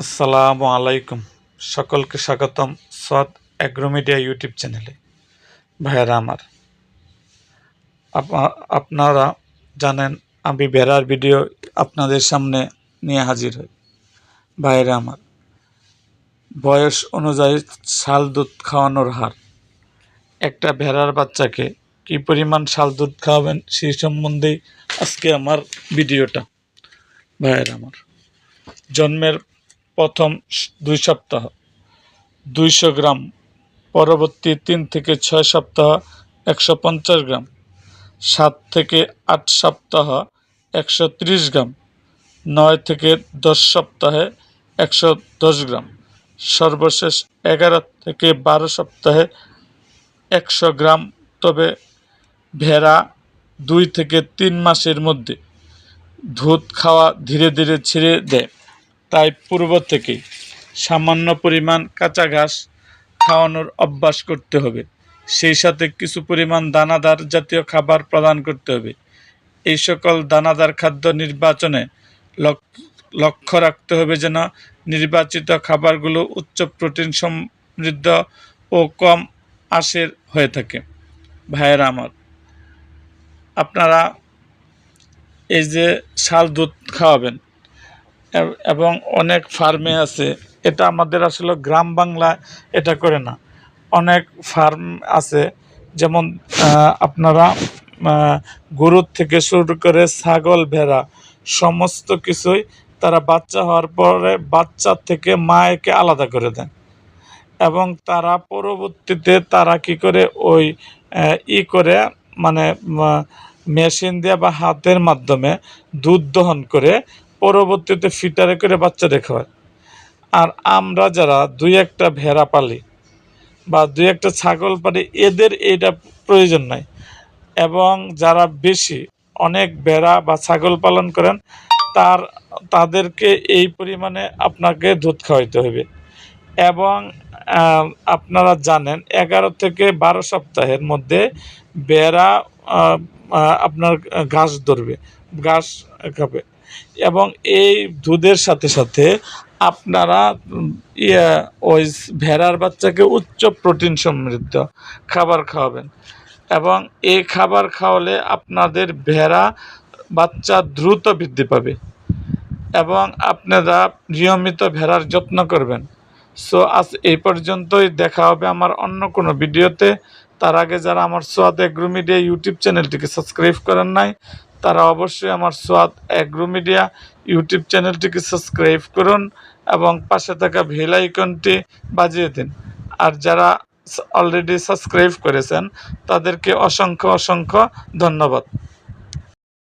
আসসালামু আলাইকুম। সকলকে স্বাগতম সৎ অ্যাগ্রোমিডিয়া ইউটিউব চ্যানেলে। ভাইয়েরা আমার। আপনা- আপনারা জানেন আমি ভেড়ার ভিডিও আপনাদের সামনে নিয়ে হাজির হই। ভাইয়েরা আমার। বয়স অনুযায়ী শাল দুধ খাওয়ানোর হার। একটা ভেড়ার বাচ্চাকে কি পরিমাণ শাল দুধ খাওয়াবেন সেই সম্বন্ধেই আজকে আমার ভিডিওটা। ভাইয়েরা আমার। জন্মের প্রথম দুই সপ্তাহ। দুইশো গ্রাম, পরবর্তী তিন থেকে ছয় সপ্তাহ একশো পঞ্চাশ গ্রাম। সাত থেকে আট সপ্তাহ একশো ত্রিশ গ্রাম। নয় থেকে দশ সপ্তাহে একশো দশ গ্রাম। সর্বশেষ এগারো থেকে বারো সপ্তাহে একশো গ্রাম। তবে ভেড়া দুই থেকে তিন মাসের মধ্যে দুধ খাওয়া ধীরে ধীরে ছেড়ে দেয়। তাই পূর্ব থেকেই সামান্য পরিমাণ কাঁচা ঘাস খাওয়ানোর অভ্যাস করতে হবে। সেই সাথে কিছু পরিমাণ দানাদার জাতীয় খাবার প্রদান করতে হবে। এই সকল দানাদার খাদ্য নির্বাচনে লক- লক্ষ্য রাখতে হবে যেন নির্বাচিত খাবারগুলো উচ্চ প্রোটিন সমৃদ্ধ ও কম আঁশের হয়ে থাকে। ভাইয়েরা আমার, আপনারা এই যে শাল দুধ খাওয়াবেন এব- অনেক ফার্মে আছে। এটা আমাদের আসলে গ্রাম বাংলা এটা করে না। অনেক ফার্ম আছে, যেমন আপনারা গরুর থেকে শুরু করে ছাগল, ভেড়া, সমস্ত কিছুই তারা বাচ্চা হওয়ার পরে বাচ্চা থেকে মাকে আলাদা করে দেন। এবং তারা পরবর্তীতে তারা কি করে ওই ই করে মানে মেশিন দিয়ে বা হাতের মাধ্যমে দুধ দহন করে পরবর্তীতে ফিটারে করে বাচ্চা রেখা হয় আর আমরা যারা দুই একটা ভেড়া পালি বা দুই একটা ছাগল পালি, এদের এটা প্রয়োজন নাই। এবং যারা বেশি অনেক ভেড়া বা ছাগল পালন করেন, তার, তাদেরকে এই পরিমাণে আপনাকে দুধ খাওয়াইতে হবে এবং আপনারা জানেন, এগারো থেকে বারো সপ্তাহের মধ্যে বেড়া আপনার ঘাস ধরবে, ঘাস খাবে। এবং এই দুধের সাথে সাথে আপনারা ইয়ে ওই ভেড়ার বাচ্চাকে উচ্চ প্রোটিন সমৃদ্ধ খাবার খাওয়াবেন। এবং এই খাবার খাওয়ালে আপনাদের ভেড়া বাচ্চা দ্রুত বৃদ্ধি পাবে এবং আপনারা নিয়মিত ভেড়ার যত্ন করবেন। সো আজ এই পর্যন্তই। দেখা হবে আমার অন্য কোনো ভিডিওতে। তার আগে যারা আমার সোয়াদ এগ্রো মিডিয়া ইউটিউব চ্যানেলটিকে সাবস্ক্রাইব করেন নাই তারা অবশ্যই আমার সোয়াদ অ্যাগ্রো মিডিয়া ইউটিউব চ্যানেলটিকে সাবস্ক্রাইব করুন এবং পাশে থাকা ভেল আইকনটি বাজিয়ে দিন। আর যারা অলরেডি সাবস্ক্রাইব করেছেন, তাদেরকে অসংখ্য অসংখ্য ধন্যবাদ।